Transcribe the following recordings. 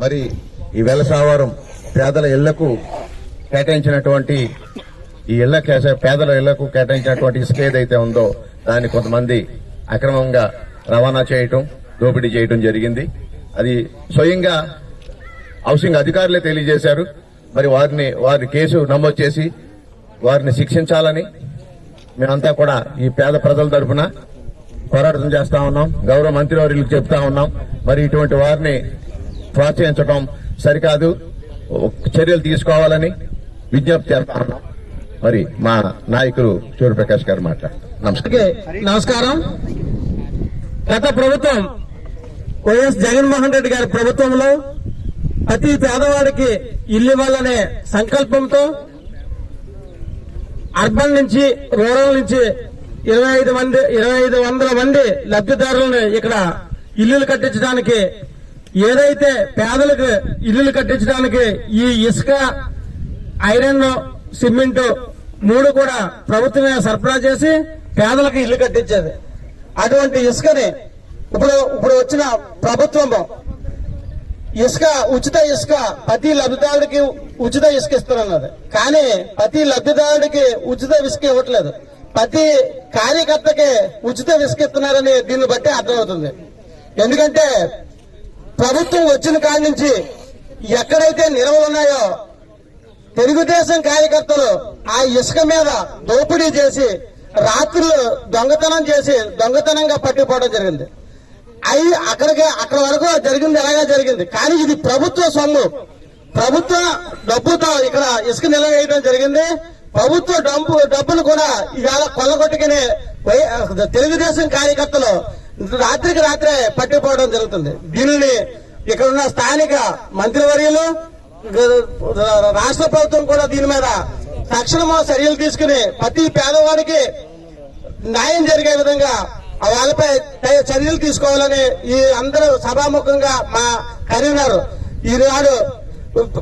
మరి ఈ వెలసావరం పేదల ఇళ్ళకు కేటాయించినటువంటి ఈ ఇళ్ళ పేదల ఇళ్ళకు కేటాయించినటువంటి ఇసుక ఏదైతే ఉందో దాన్ని కొంతమంది అక్రమంగా రవాణా చేయటం దోపిడీ చేయటం జరిగింది. అది స్వయంగా హౌసింగ్ అధికారులే తెలియజేశారు. మరి వారిని వారి కేసు నమోదు చేసి వారిని శిక్షించాలని మేమంతా కూడా ఈ పేద ప్రజల తరఫున పోరాటం చేస్తా ఉన్నాం. గౌరవ మంత్రివర్యులకు చెప్తా ఉన్నాం. మరి ఇటువంటి వారిని ప్రోత్సహించడం సరికాదు. చర్యలు తీసుకోవాలని విజ్ఞప్తి చేస్తాను. మరి మా నాయకులు సూర్యప్రకాష్ గారు మాట్లాడారు నమస్కారం. నమస్కారం. గత ప్రభుత్వం వైఎస్ జగన్మోహన్ రెడ్డి గారి ప్రభుత్వంలో ప్రతి పేదవాడికి ఇల్లు ఇవ్వాలనే సంకల్పంతో అర్బన్ నుంచి రూరల్ నుంచి ఇరవై ఐదు మంది ఇరవై ఐదు వందల మంది లబ్ధిదారులను ఇక్కడ ఇల్లులు కట్టించడానికి ఏదైతే పేదలకు ఇల్లులు కట్టించడానికి ఈ ఇసుక ఐరన్ సిమెంట్ మూడు కూడా ప్రభుత్వమే సరఫరా చేసి పేదలకు ఇల్లు కట్టించేది. అటువంటి ఇసుకని ఇప్పుడు ఇప్పుడు వచ్చిన ప్రభుత్వం ఇసుక ఉచిత ఇసుక ప్రతి లబ్ధిదారుడికి ఉచిత ఇసుక ఇస్తున్నది. కానీ ప్రతి లబ్ధిదారుడికి ఉచిత ఇసుక ఇవ్వట్లేదు. ప్రతి కార్యకర్తకి ఉచిత ఇసుక ఇస్తున్నారని దీన్ని బట్టి అర్థమవుతుంది. ఎందుకంటే ప్రభుత్వం వచ్చిన కాడి నుంచి ఎక్కడైతే నిల్వలు ఉన్నాయో తెలుగుదేశం కార్యకర్తలు ఆ ఇసుక మీద దోపిడీ చేసి రాత్రులు దొంగతనం చేసి దొంగతనంగా పట్టిపోవడం జరిగింది. అయి అక్కడికి అక్కడ వరకు జరిగింది ఎలాగా జరిగింది? కానీ ఇది ప్రభుత్వ సొమ్ము. ప్రభుత్వ డబ్బుతో ఇక్కడ ఇసుక నిల్వ వేయడం జరిగింది. ప్రభుత్వ డబ్బు డబ్బులు కూడా ఇవాళ కొల్లగొట్టుకునే తెలుగుదేశం కార్యకర్తలు రాత్రికి రాత్రే పట్టిపోవడం జరుగుతుంది. దీనిని ఇక్కడ ఉన్న స్థానిక మంత్రివర్యులు రాష్ట్ర ప్రభుత్వం కూడా దీని మీద తక్షణం చర్యలు తీసుకుని ప్రతి పేదవాడికి న్యాయం జరిగే విధంగా వాళ్ళపై చర్యలు తీసుకోవాలని ఈ అందరూ సభాముఖంగా మా కరీంనగర్ ఈనాడు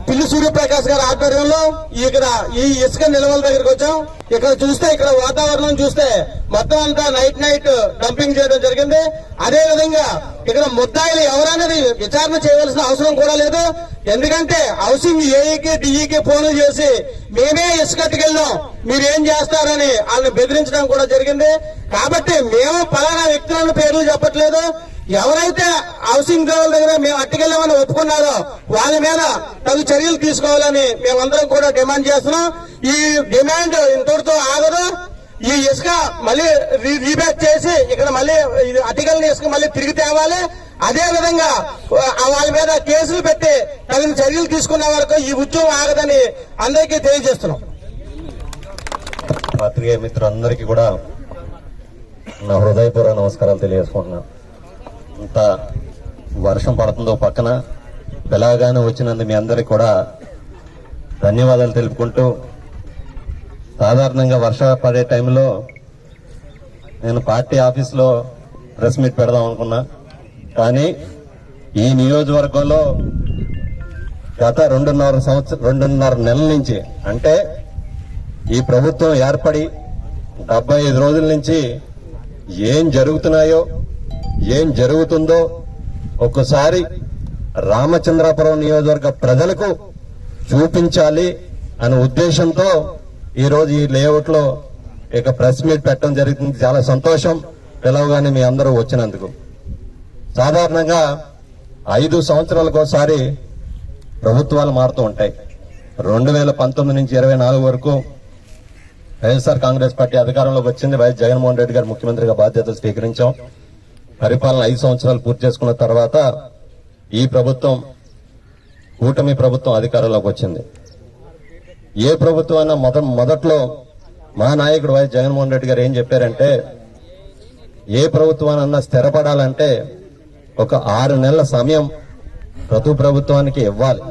పిల్లి సూర్యప్రకాష్ గారి ఆధ్వర్యంలో ఇక్కడ ఈ ఇసుక నిల్వల దగ్గరికి వచ్చాం. ఇక్కడ చూస్తే ఇక్కడ వాతావరణం చూస్తే మొత్తం అంతా నైట్ నైట్ డంపింగ్ చేయడం జరిగింది. అదే విధంగా ఇక్కడ ముద్దాయిలు ఎవరనేది విచారణ చేయవలసిన అవసరం కూడా లేదు. ఎందుకంటే హౌసింగ్ ఏఈకి డిఈకి ఫోన్లు చేసి మేమే ఇసుకట్టుకెళ్ళాం మీరు ఏం చేస్తారని వాళ్ళని బెదిరించడం కూడా జరిగింది. కాబట్టి మేము పలానా వ్యక్తులను పేర్లు చెప్పట్లేదు. ఎవరైతే హౌసింగ్ గోల్ దగ్గర మేము అట్టుకెళ్ళామని ఒప్పుకున్నారో వాళ్ళ మీద తగు చర్యలు తీసుకోవాలని మేమందరం కూడా డిమాండ్ చేస్తున్నాం. ఈ డిమాండ్ ఇంతటితో ఆగదు. ఈ ఇసుక మళ్ళీ రీ- రీబ్యాక్ చేసి ఇక్కడ మళ్ళీ ఇది అటికల్ని ఇసుక మళ్ళీ తిరిగి తేవాలి. అదే విధంగా వాళ్ళ మీద కేసులు పెట్టి తగిన చర్యలు తీసుకున్న వరకు ఈ ఉద్యమం ఆగదని అందరికీ తెలియజేస్తున్నాం. పాత్రికేయ మిత్రులందరికీ కూడా నా హృదయపూర్వ నమస్కారాలు తెలియజేసుకుంటున్నాను. ఇంత వర్షం పడుతుందో పక్కన పిలవగానే వచ్చినందు మీ అందరికి కూడా ధన్యవాదాలు తెలుపుకుంటూ సాధారణంగా వర్ష పడే టైంలో నేను పార్టీ ఆఫీస్లో ప్రెస్ మీట్ పెడదాం అనుకున్నా. కానీ ఈ నియోజకవర్గంలో గత రెండున్నర సంవత్సరం రెండున్నర నెలల నుంచి అంటే ఈ ప్రభుత్వం ఏర్పడి డెబ్బై ఐదు రోజుల నుంచి ఏం జరుగుతున్నాయో ఏం జరుగుతుందో ఒక్కసారి రామచంద్రాపురం నియోజకవర్గ ప్రజలకు చూపించాలి అనే ఉద్దేశంతో ఈరోజు ఈ లేఅవుట్లో ఇక ప్రెస్ మీట్ పెట్టడం జరుగుతుంది చాలా సంతోషం. పిలవగానే మీ అందరూ వచ్చినందుకు. సాధారణంగా ఐదు సంవత్సరాలకు ఒకసారి ప్రభుత్వాలు మారుతూ ఉంటాయి. రెండు వేల పంతొమ్మిది నుంచి ఇరవై నాలుగు వరకు వైఎస్ఆర్ కాంగ్రెస్ పార్టీ అధికారంలోకి వచ్చింది. వైఎస్ జగన్మోహన్ రెడ్డి గారు ముఖ్యమంత్రిగా బాధ్యతలు స్వీకరించాం. పరిపాలన ఐదు సంవత్సరాలు పూర్తి చేసుకున్న తర్వాత ఈ ప్రభుత్వం కూటమి ప్రభుత్వం అధికారంలోకి వచ్చింది. ఏ ప్రభుత్వం అయినా మొద మొదట్లో మా నాయకుడు వైఎస్ జగన్మోహన్ రెడ్డి గారు ఏం చెప్పారంటే ఏ ప్రభుత్వానన్నా స్థిరపడాలంటే ఒక ఆరు నెలల సమయం ప్రతి ప్రభుత్వానికి ఇవ్వాలి.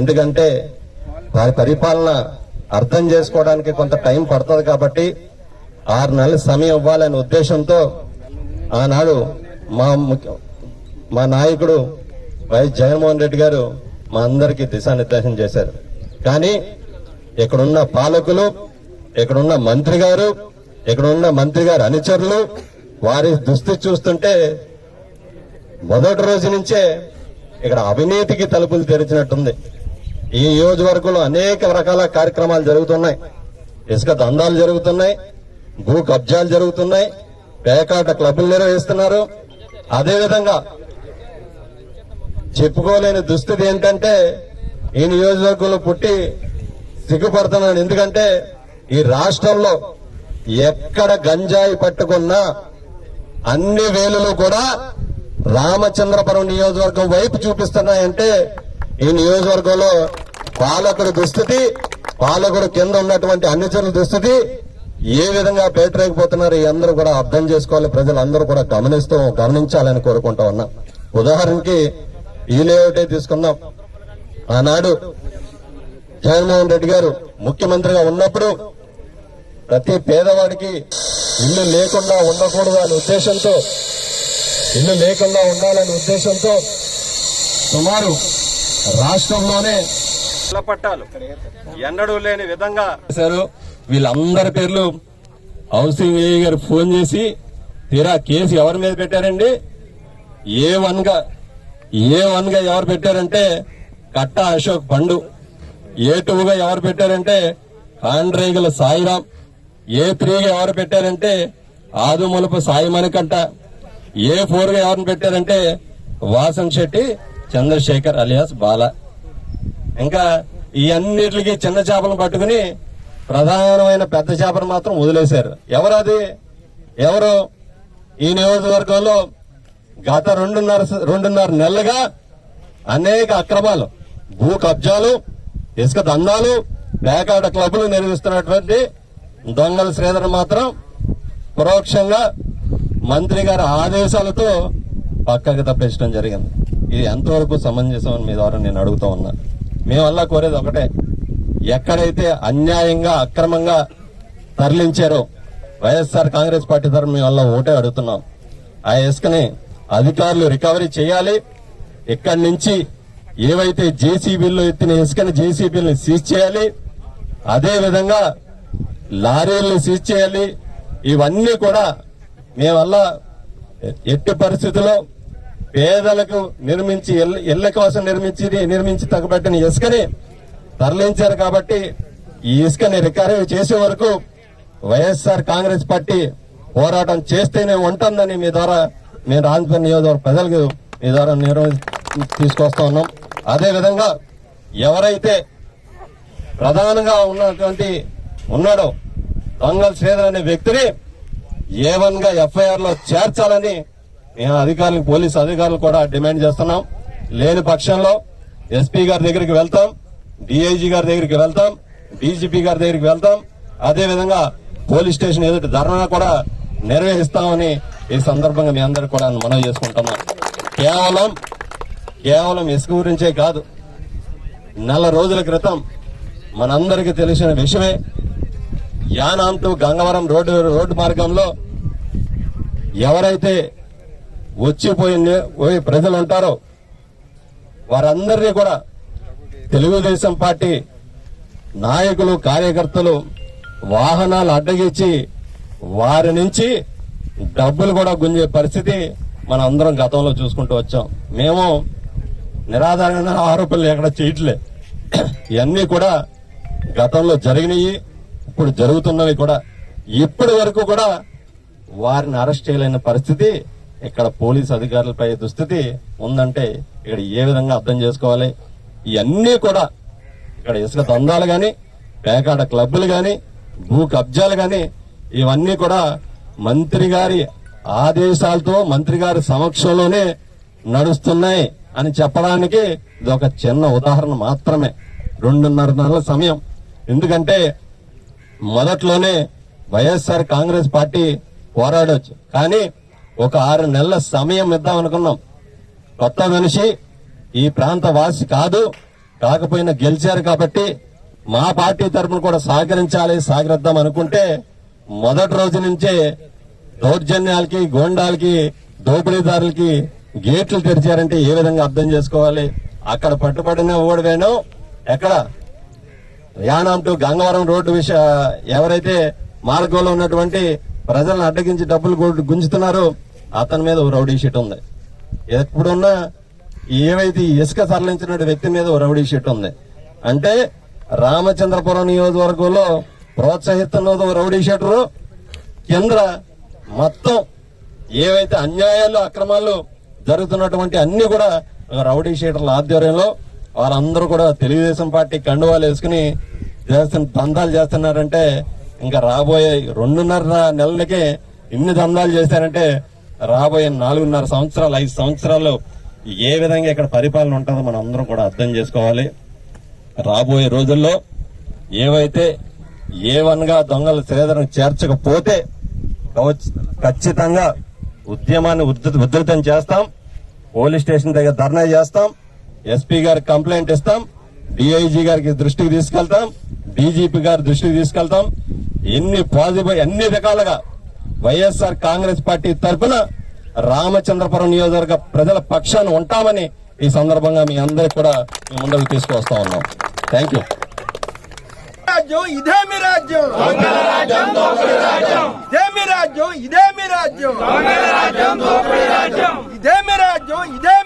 ఎందుకంటే వారి పరిపాలన అర్థం చేసుకోవడానికి కొంత టైం పడుతుంది కాబట్టి ఆరు నెలల సమయం ఇవ్వాలనే ఉద్దేశంతో ఆనాడు మా ముఖ్య- మా నాయకుడు వైఎస్ జగన్మోహన్ రెడ్డి గారు మా అందరికీ దిశానిర్దేశం చేశారు. కానీ ఇక్కడున్న పాలకులు ఇక్కడున్న మంత్రి గారు ఇక్కడున్న మంత్రి గారు అనుచరులు వారి దుస్థితి చూస్తుంటే మొదటి రోజు నుంచే ఇక్కడ అవినీతికి తలుపులు తెరిచినట్టుంది. ఈ నియోజకవర్గంలో అనేక రకాల కార్యక్రమాలు జరుగుతున్నాయి. ఇసుక దందాలు జరుగుతున్నాయి. భూ కబ్జాలు జరుగుతున్నాయి. పేకాట క్లబ్బులు నిర్వహిస్తున్నారు. అదేవిధంగా చెప్పుకోలేని దుస్థితి ఏంటంటే ఈ నియోజకవర్గంలో పుట్టి సిగ్గుపడుతున్నాను. ఎందుకంటే ఈ రాష్ట్రంలో ఎక్కడ గంజాయి పట్టుకున్నా అన్ని వేలులు కూడా రామచంద్రపురం నియోజకవర్గం వైపు చూపిస్తున్నాయంటే ఈ నియోజకవర్గంలో పాలకుడి దుస్థితి పాలకుడు కింద ఉన్నటువంటి అనుచరుల దుస్థితి ఏ విధంగా పేటరేకపోతున్నారు ఈ అందరూ కూడా అర్థం చేసుకోవాలి. ప్రజలందరూ కూడా గమనిస్తూ గమనించాలని కోరుకుంటా ఉన్నా. ఉదాహరణకి ఈ లేఅవుటే తీసుకుందాం. ఆనాడు జగన్మోహన్ రెడ్డి గారు ముఖ్యమంత్రిగా ఉన్నప్పుడు ప్రతి పేదవాడికి ఇల్లు లేకుండా ఉండకూడదు అనే ఉద్దేశంతో ఇల్లు లేకుండా ఉండాలనే ఉద్దేశంతో సుమారు రాష్ట్రంలోనే పట్టాలు. ఎన్నడూ లేని విధంగా చేశారు. వీళ్ళందరి పేర్లు హౌసింగ్ ఏఈ గారు ఫోన్ చేసి తీరా కేసు ఎవరి మీద పెట్టారండి? ఏ వన్గా ఏ వన్గా ఎవరు పెట్టారంటే కట్ట అశోక్ పండు. ఏ టూ గా ఎవరు పెట్టారంటే కాండ్రేగుల సాయిరామ్ ఏ త్రీ గా ఎవరు పెట్టారంటే ఆదుమలుపు సాయి మణికంట ఏ ఫోర్గా ఎవరిని పెట్టారంటే వాసన్ శెట్టి చంద్రశేఖర్ అలియాస్ బాలా. ఇంకా ఈ అన్నిటికి చిన్న చేపలను పట్టుకుని ప్రధానమైన పెద్ద చేపను మాత్రం వదిలేశారు. ఎవరు అది? ఎవరు? ఈ నియోజకవర్గంలో గత రెండున్నర రెండున్నర నెలలుగా అనేక అక్రమాలు భూ కబ్జాలు ఇసుక దందాలు పేకాట క్లబ్లు నిర్వహిస్తున్నటువంటి దొంగల శ్రీధర్ మాత్రం పరోక్షంగా మంత్రి గారి ఆదేశాలతో పక్కకు తప్పించడం జరిగింది. ఇది ఎంతవరకు సమంజసం మీ ద్వారా నేను అడుగుతూ ఉన్నా. మేమల్లా కోరేది ఒకటే. ఎక్కడైతే అన్యాయంగా అక్రమంగా తరలించారో వైఎస్ఆర్ కాంగ్రెస్ పార్టీ తరఫున మేమల్లా ఓటే అడుగుతున్నాం. ఆ ఇసుకని అధికారులు రికవరీ చేయాలి. ఇక్కడి నుంచి ఏవైతే జేసీబీల్లో ఎత్తిన ఇసుకని జేసీబీలను సీజ్ చేయాలి. అదే విధంగా లారీలను సీజ్ చేయాలి. ఇవన్నీ కూడా మేమల్లా ఎట్టి పరిస్థితుల్లో పేదలకు నిర్మించి ఇళ్ళ- ఇళ్ళ కోసం నిర్మించి నిర్మించి తగ్గబట్టిన ఇసుకని తరలించారు కాబట్టి ఈ ఇసుకని రికవరీ చేసే వరకు వైఎస్ఆర్ కాంగ్రెస్ పార్టీ పోరాటం చేస్తేనే ఉంటుందని మీ ద్వారా మేము రాజధాని నియోజకవర్గ ప్రజలకు మీ ద్వారా నిర్వ తీసుకొస్తా ఉన్నాం. అదేవిధంగా ఎవరైతే ప్రధానంగా ఉన్నటువంటి ఉన్నాడో దొంగల శ్రీధర్ అనే వ్యక్తిని ఏ గా ఎఫ్ఐఆర్లో చేర్చాలని మేము అధికారులకు పోలీసు అధికారులు కూడా డిమాండ్ చేస్తున్నాం. లేని పక్షంలో ఎస్పీ గారి దగ్గరికి వెళ్తాం డిఐజీ గారి దగ్గరికి వెళ్తాం డీజీపీ గారి దగ్గరికి వెళ్తాం. అదేవిధంగా పోలీస్ స్టేషన్ ఎదుటి ధర్నా కూడా నిర్వహిస్తామని ఈ సందర్భంగా మీ అందరికి కూడా మనవి చేసుకుంటున్నాం. కేవలం కేవలం ఇసుక గురించే కాదు నెల రోజుల క్రితం మనందరికీ తెలిసిన విషయమే యానాంతు గంగవరం రోడ్డు రోడ్డు మార్గంలో ఎవరైతే వచ్చిపోయి పోయి ప్రజలు అంటారు వారందరినీ కూడా తెలుగుదేశం పార్టీ నాయకులు కార్యకర్తలు వాహనాలు అడ్డగించి వారి నుంచి డబ్బులు కూడా గుంజే పరిస్థితి మనం అందరం గతంలో చూసుకుంటూ వచ్చాం. మేము నిరాధారణ ఆరోపణలు ఎక్కడ చేయట్లే. ఇవన్నీ కూడా గతంలో జరిగినాయి ఇప్పుడు జరుగుతున్నవి కూడా. ఇప్పటి వరకు కూడా వారిని అరెస్ట్ చేయలేని పరిస్థితి ఇక్కడ పోలీస్ అధికారులపై దుస్థితి ఉందంటే ఇక్కడ ఏ విధంగా అర్థం చేసుకోవాలి? ఇవన్నీ కూడా ఇక్కడ ఇసుక దందాలు కానీ పేకాట క్లబ్బులు కానీ భూ కబ్జాలు కానీ ఇవన్నీ కూడా మంత్రి గారి ఆదేశాలతో మంత్రి గారి సమక్షంలోనే నడుస్తున్నాయి అని చెప్పడానికి ఇది ఒక చిన్న ఉదాహరణ మాత్రమే. రెండున్నర నెలల సమయం. ఎందుకంటే మొదట్లోనే వైఎస్ఆర్ కాంగ్రెస్ పార్టీ పోరాడొచ్చు. కానీ ఒక ఆరు నెలల సమయం ఇద్దాం అనుకున్నాం. కొత్త మనిషి ఈ ప్రాంత వాసి కాదు. కాకపోయినా గెలిచారు కాబట్టి మా పార్టీ తరఫున కూడా సహకరించాలి సహకరిద్దాం అనుకుంటే మొదటి రోజు నుంచే దౌర్జన్యాలకి గోండాలకి దోపిడీదారులకి గేట్లు తెరిచారంటే ఏ విధంగా అర్థం చేసుకోవాలి? అక్కడ పట్టుబడిన ఓడివేను ఎక్కడ? యానాం టు గంగవరం రోడ్డు విషయ ఎవరైతే మార్గంలో ఉన్నటువంటి ప్రజలను అడ్డగించి డబ్బులు గుంజుతున్నారో అతని మీద ఓ రౌడీ షీట్ ఉంది. ఎప్పుడున్నా ఏవైతే ఇసుక తరలించిన వ్యక్తి మీద ఓ రౌడీ షీట్ ఉంది. అంటే రామచంద్రపురం నియోజకవర్గంలో ప్రోత్సహిస్తున్నది ఓ రౌడీ షీటరు. కేంద్ర మొత్తం ఏవైతే అన్యాయాలు అక్రమాలు జరుగుతున్నటువంటి అన్ని కూడా రౌడీ షీటర్ల ఆధ్వర్యంలో వారందరూ కూడా తెలుగుదేశం పార్టీ కండువాలు వేసుకుని చేస్తున్న దందాలు చేస్తున్నారంటే ఇంకా రాబోయే రెండున్నర నెలలకే ఇన్ని దందాలు చేశారంటే రాబోయే నాలుగున్నర సంవత్సరాలు ఐదు సంవత్సరాలు ఏ విధంగా ఇక్కడ పరిపాలన ఉంటుందో మనం అందరం కూడా అర్థం చేసుకోవాలి. రాబోయే రోజుల్లో ఏవైతే ఏ వన్ దొంగల శ్రీధరం చేర్చకపోతే కవచ్- ఖచ్చితంగా ఉద్యమాన్ని ఉధృ- ఉధృతం చేస్తాం. పోలీస్ స్టేషన్ దగ్గర ధర్నా చేస్తాం. ఎస్పీ గారికి కంప్లైంట్ ఇస్తాం. డిఐజీ గారికి దృష్టికి తీసుకెళ్తాం డీజీపీ గారి దృష్టికి తీసుకెళ్తాం. ఎన్ని పాజిటివ్ అన్ని రకాలుగా వైఎస్ఆర్ కాంగ్రెస్ పార్టీ తరఫున రామచంద్రపురం నియోజకవర్గ ప్రజల పక్షాన ఉంటామని ఈ సందర్భంగా మీ అందరికి కూడా మీ ముందరకు తీసుకొస్తా ఉన్నాం. థ్యాంక్ యూ రాజ్యం ఇదే మీ రాజ్యం. ఇదే మీ రాజ్యం ఇదే మీ రాజ్యం. ఇదే మీ రాజ్యం ఇదే